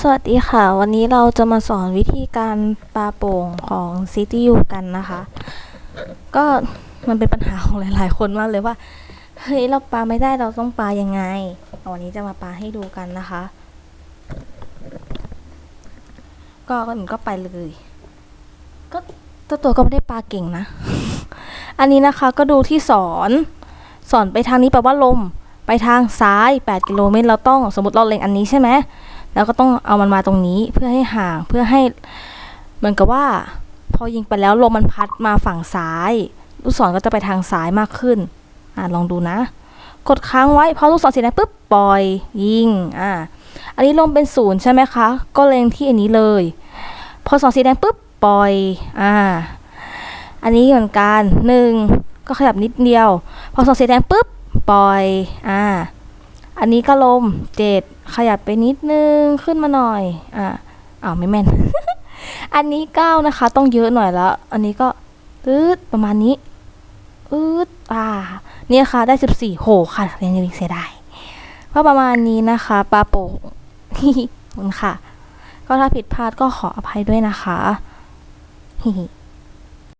สวัสดีค่ะ วันนี้เราจะมาสอนวิธีการปาโป่งของ CTU กันนะคะ ก็มันเป็นปัญหาของหลาย ๆ คนมากเลยว่า เฮ้ย เราปาไม่ได้เราต้องปายังไงเอาวันนี้จะมาปาให้ดูกันนะคะ ก็ก็หนูก็ไปเลย ก็เจ้าตัวก็ไม่ได้ปาเก่งนะ อันนี้นะคะก็ดูที่สอนสอนไปทางนี้แปลว่าลม ไปทางซ้าย 8 กิโลเมตรเราต้องสมมติเราเล็งอันนี้ใช่ไหม แล้วก็ต้องเอามันมาตรงนี้เพื่อให้ห่างเพื่อให้เหมือนกับว่า พอยิงไปแล้วลมมันพัดมาฝั่งซ้าย ลูกศรก็จะไปทางซ้ายมากขึ้นอ่าลองดูนะ กดค้างไว้พอลูกศรสีแดงปุ๊บปล่อยยิงอ่าอันนี้ลมเป็นศูนย์ใช่ไหมคะ ก็เล็งที่อันนี้เลย พอศรสีแดงปุ๊บปล่อยอ่าอันนี้เหมือนกันหนึ่งก็ขยับนิดเดียว พอศรสีแดงปุ๊บปล่อยอ่า อันนี้ก็ลมเจ็ดขยับไปนิดนึงขึ้นมาหน่อยอ่าอ้าวไม่แม่น อันนี้เก้านะคะ ต้องเยอะหน่อยแล้ว อันนี้ก็ตืดประมาณนี้อืดอ่าเนี่ยค่ะได้สิบสี่โหค่ะเรียนยังเสียดายก็ประมาณนี้นะคะปลาโป่งขอบคุณค่ะ ก็ถ้าผิดพลาดก็ขออภัยด้วยนะคะฮิ